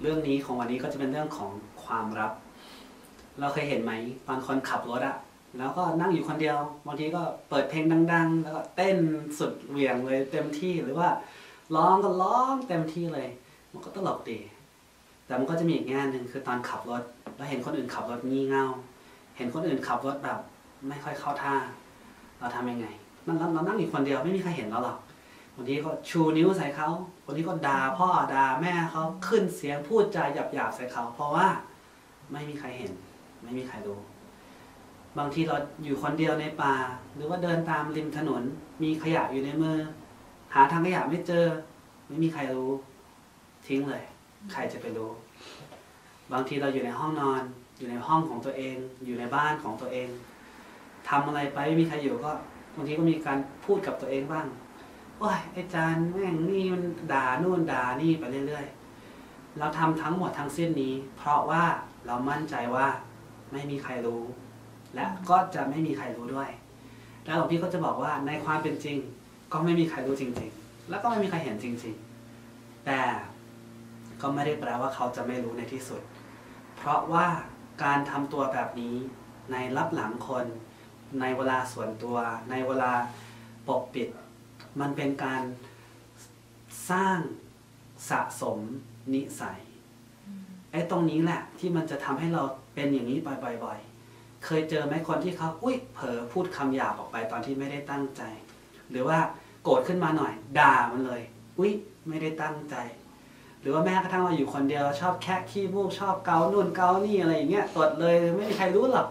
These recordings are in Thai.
เรื่องนี้ของวันนี้ก็จะเป็นเรื่องของความรัก เราเคยเห็นไหมตอนคนขับรถอะแล้วก็นั่งอยู่คนเดียวบางทีก็เปิดเพลงดัง ๆ แล้วก็เต้นสุดเหวี่ยงเลยเต็มที่หรือว่าร้องก็ร้องเต็มที่เลย มันก็ตลกดี แต่มันก็จะมีอีกแง่หนึ่งคือตอนขับรถ แล้วเห็นคนอื่นขับรถงี่เง่า เห็นคนอื่นขับรถแบบ ไม่ค่อยเข้าท่า เราทำยังไง มันเราเรานั่งอยู่คนเดียวไม่มีใครเห็นเราหรอกบางทีก็ชูนิ้วใส่เขา บางทีก็ด่าพ่อด่าแม่เขาขึ้นเสียงพูดจาหยาบๆใส่เขา เพราะว่าไม่มีใครเห็น ไม่มีใครรู้ บางทีเราอยู่คนเดียวในป่า หรือว่าเดินตามริมถนน มีขยะอยู่ในมือ หาทางขยะไม่เจอ ไม่มีใครรู้ ทิ้งเลย ใครจะไปรู้ บางทีเราอยู่ในห้องนอน อยู่ในห้องของตัวเอง อยู่ในบ้านของตัวเองทำอะไรไปไม่มีใครอยู่ก็บางทีก็มีการพูดกับตัวเองบ้าง โอ้ยไอ้จานแม่งนี่มันด่านู่นด่านี่ไปเรื่อยๆ เราทำทั้งหมดทั้งเส้นนี้ เพราะว่าเรามั่นใจว่าไม่มีใครรู้ และก็จะไม่มีใครรู้ด้วย แล้วหลวงพี่ก็จะบอกว่าในความเป็นจริง ก็ไม่มีใครรู้จริง ๆ แล้วก็ไม่มีใครเห็นจริง ๆ แต่ก็ไม่ได้แปลว่าเขาจะไม่รู้ในที่สุด เพราะว่าการทำตัวแบบนี้ในรับหลังคน ในเวลาส่วนตัว ในเวลาปกปิด มันเป็นการสร้างสะสมนิสัยไอ้ตรงนี้แหละที่มันจะทำให้เราเป็นอย่างนี้บ่อยๆเคยเจอไหมคนที่เขาอุ้ยเผลอพูดคำหยาบออกไปตอนที่ไม่ได้ตั้งใจ หรือว่าโกรธขึ้นมาหน่อย ด่ามันเลย อุ้ยไม่ได้ตั้งใจ หรือว่าแม้กระทั่งเราอยู่คนเดียวชอบแค่ขี้มูกชอบเกานู่นเกานี่อะไรอย่างเงี้ยตดเลยไม่มีใครรู้หรอก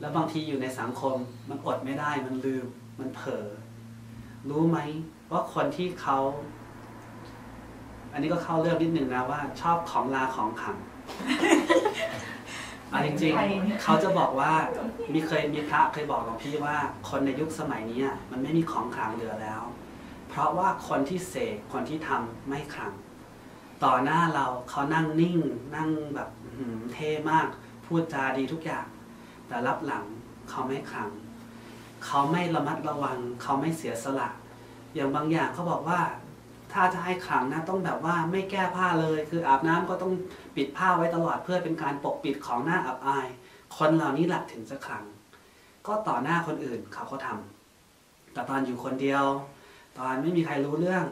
แล้วบางทีอยู่ในสังคมมันอดไม่ได้มันลืมมันเผลอ รู้ไหมว่าคนที่เขา อันนี้ก็เข้าเรื่องนิดนึงนะว่า ชอบของลาของขังอันจริงๆ เขาจะบอกว่ามีเคยมีพระเคยบอกหลวงพี่ว่า คนในยุคสมัยนี้อะมันไม่มีของขลังเหลือแล้ว เพราะว่าคนที่เสกคนที่ทำไม่ขลัง ต่อหน้าเราเขานั่งนิ่ง นั่งแบบอื้อหือเท่มาก พูดจาดีทุกอย่าง แต่รับหลังเขาไม่ขลัง เขาไม่ระมัดระวัง เขาไม่เสียสละ อย่างบางอย่างเขาบอกว่า ถ้าจะให้ขังนะต้องแบบว่าไม่แก้ผ้าเลย คืออาบน้ำก็ต้องปิดผ้าไว้ตลอดเพื่อเป็นการปกปิดของหน้าอับอาย คนเหล่านี้หละถึงจะขัง ก็ต่อหน้าคนอื่นเขาก็ทำแต่ตอนอยู่คนเดียว ตอนไม่มีใครรู้เรื่อง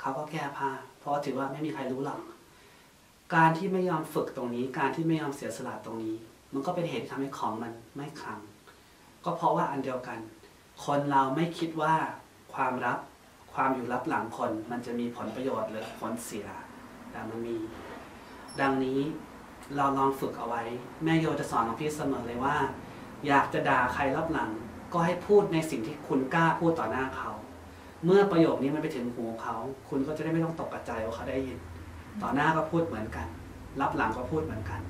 เขาก็แก้ผ้า เพราะถือว่าไม่มีใครรู้หรอกการที่ไม่ยอมฝึกตรงนี้ การที่ไม่ยอมเสียสละตรงนี้ มันก็เป็นเหตุที่ทำให้ของมันไม่ขัง ก็เพราะว่าอันเดียวกัน คนเราไม่คิดว่า ความรักความอยู่รับหลังคน มันจะมีผลประโยชน์หรือผลเสียแต่มันมี ดังนี้เราลองฝึกเอาไว้ แม่โยจะสอนหลวงพี่เสมอเลยว่า อยากจะด่าใครรับหลัง ก็ให้พูดในสิ่งที่คุณกล้าพูดต่อหน้าเขา เมื่อประโยคนี้มันไปถึงหูเขา คุณก็จะได้ไม่ต้องตกกระจายว่าเขาได้ยิน ต่อหน้าก็พูดเหมือนกัน รับหลังก็พูดเหมือนกัน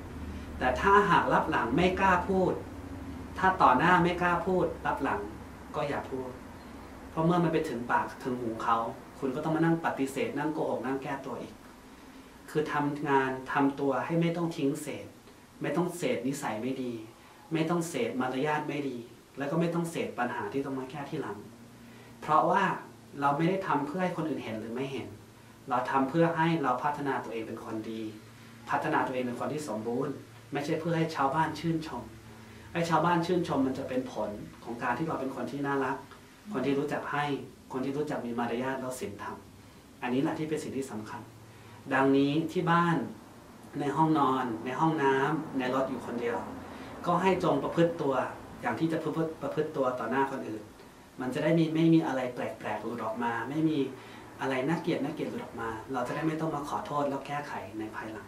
แต่ถ้าหากรับหลังไม่กล้าพูด ถ้าต่อหน้าไม่กล้าพูด รับหลังก็อย่าพูด ราะเมื่อมันไปถึงปากถึงหูเขา คุณก็ต้องมานั่งปฏิเสธ นั่งโกหกนั่งแก้ตัวอีก คือทำงานทำตัวให้ไม่ต้องทิ้งเศษ ไม่ต้องเศษนิสัยไม่ดี ไม่ต้องเศษมารยาทไม่ดี แล้วก็ไม่ต้องเศษปัญหาที่ต้องมาแก้ที่หลัง เพราะว่าเราไม่ได้ทำเพื่อให้คนอื่นเห็นหรือไม่เห็น เราทำเพื่อให้เราพัฒนาตัวเองเป็นคนดี พัฒนาตัวเองเป็นคนที่สมบูรณ์ ไม่ใช่เพื่อให้ชาวบ้านชื่นชมให้ชาวบ้านชื่นชมมันจะเป็นผลของการที่เราเป็นคนที่น่ารัก คนที่รู้จักให้ คนที่รู้จักมีมารยาทแล้วศีลธรรม อันนี้แหละที่เป็นสิ่งที่สำคัญ ดังนี้ที่บ้านในห้องนอน ในห้องน้ำในรถอยู่คนเดียว ก็ให้จงประพฤติตัวอย่างที่จะประพฤติประพฤติตัวต่อหน้าคนอื่น มันจะได้มีไม่มีอะไรแปลกๆหลุดออกมา ไม่มีอะไรน่าเกลียดน่าเกลียดหลุดออกมา เราจะได้ไม่ต้องมาขอโทษแล้วแก้ไขในภายหลัง